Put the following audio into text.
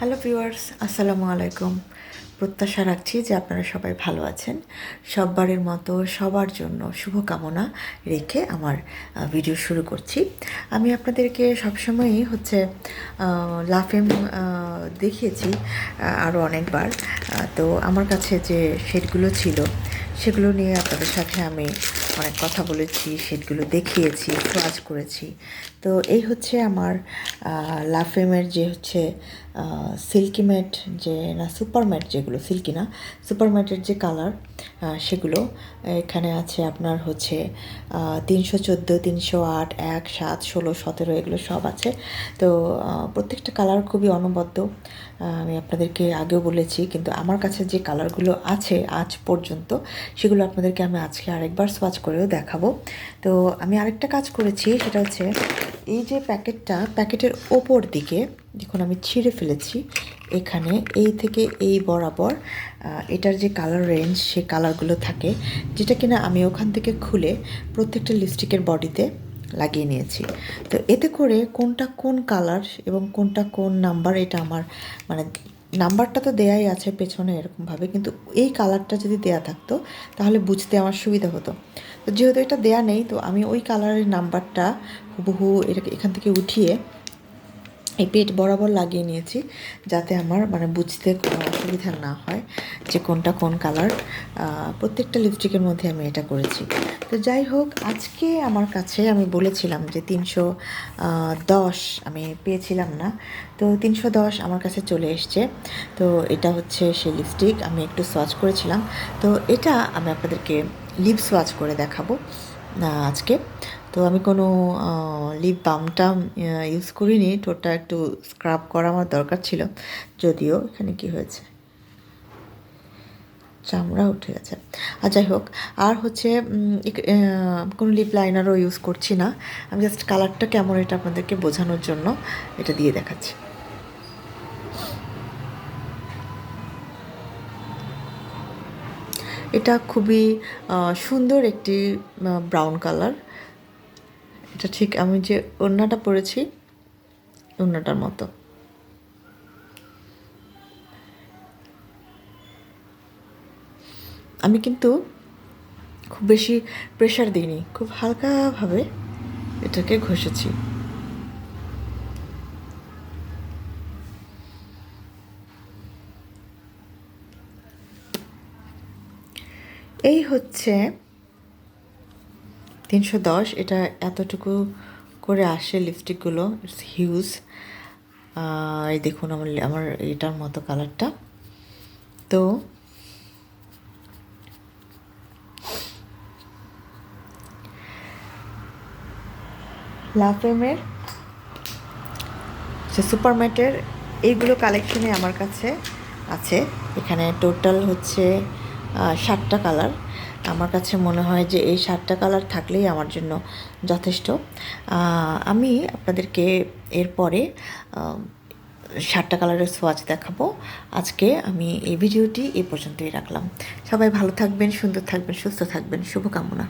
Hello viewers, আসসালামু আলাইকুম। প্রত্যাশা রাখছি যে আপনারা সবাই ভালো আছেন। সববারের মতো সবার জন্য শুভকামনা রেখে আমার ভিডিও শুরু করছি। আমি আপনাদেরকে সবসময়ই হচ্ছে লাফেম দেখিয়েছি আরও অনেকবার। তো আমার কাছে যে শেডগুলো ছিল, সেগুলো নিয়ে আপনাদের সাথে আমি অনেক কথা বলেছি সেটগুলো দেখিয়েছি কাজ করেছি। তো এই হচ্ছে আমার লাফেমের যে হচ্ছে সিল্কি ম্যাট যে না সুপার ম্যাট যেগুলো সিল্কি না সুপার ম্যাটের যে কালার সেগুলো। এখানে আছে আপনার হচ্ছে তিনশো চোদ্দ, তিনশো আট, এক, সাত, ষোলো, সতেরো, এগুলো সব আছে। তো প্রত্যেকটা কালার খুবই অনবদ্য। আমি আপনাদেরকে আগেও বলেছি, কিন্তু আমার কাছে যে কালারগুলো আছে আজ পর্যন্ত, সেগুলো আপনাদেরকে আমি আজকে আরেকবার সোয়াচ করেও দেখাবো। তো, আমি আরেকটা কাজ করেছি, সেটা হচ্ছে, এই যে প্যাকেটটা, প্যাকেটের ওপর দিকে, দেখুন আমি ছিঁড়ে ফেলেছি এখানে এই থেকে এই বরাবর এটার যে কালার রেঞ্জ সে কালারগুলো থাকে, যেটা কিনা আমি ওখান থেকে খুলে প্রত্যেকটা লিপস্টিকের বডিতে লাগিয়ে নিয়েছি। তো এতে করে কোনটা কোন কালার এবং কোনটা কোন নাম্বার এটা আমার মানে নাম্বারটা তো দেয়াই আছে পেছনে এরকমভাবে, কিন্তু এই কালারটা যদি দেয়া থাকতো, তাহলে বুঝতে আমার সুবিধা হতো। তো যেহেতু এটা দেয়া নেই, তো আমি ওই কালারের নাম্বারটা হুবহু এটাকে এখান থেকে উঠিয়ে এই পেট বরাবর লাগিয়ে নিয়েছি যাতে আমার মানে বুঝতে কোনো অসুবিধা না হয় যে কোনটা কোন কালার। প্রত্যেকটা লিপস্টিকের মধ্যে আমি এটা করেছি। তো যাই হোক, আজকে আমার কাছে আমি বলেছিলাম যে তিনশো দশ আমি পেয়েছিলাম না। তো তিনশো দশ আমার কাছে চলে এসছে। তো এটা হচ্ছে সেই লিপস্টিক আমি একটু সোয়াচ করেছিলাম। তো এটা আমি আপনাদেরকে লিপ সোয়াচ করে দেখাবো আজকে। তো আমি কোনো লিপ বামটা ইউজ করিনি। ঠোঁটটা একটু স্ক্রাব করা আমার দরকার ছিল। যদিও এখানে কি হয়েছে? চামড়া উঠে গেছে। আর যাই হোক, আর হচ্ছে কোনো লিপ লাইনারও ইউজ করছি না। আমি জাস্ট কালারটা কেমন এটা আপনাদেরকে বোঝানোর জন্য এটা দিয়ে দেখাচ্ছি। এটা খুবই সুন্দর একটি ব্রাউন কালার এটা ঠিক, আমি যে ওড়নাটা পরেছি, ওড়নাটার মতো। আমি কিন্তু খুব বেশি প্রেশার দিইনি, খুব হালকাভাবে এটাকে ঘষেছি। এই হচ্ছে তিনশো দশ, এটা এতটুকু করে আসে লিপস্টিকগুলো ইটস হিউজ এই দেখুন আমার আমার এটার মতো কালারটা তো লাফেমের যে সুপারম্যাটের এইগুলো কালেকশনে আমার কাছে আছে। এখানে টোটাল হচ্ছে সাতটা কালার আমার কাছে মনে হয় যে এই সাতটা কালার থাকলেই আমার জন্য যথেষ্ট। আমি আপনাদেরকে এরপরে সাতটা কালারের সোয়াচ দেখাবো। আজকে আমি এই ভিডিওটি এ পর্যন্তই রাখলাম। সবাই ভালো থাকবেন, সুন্দর থাকবেন, সুস্থ থাকবেন। শুভকামনা।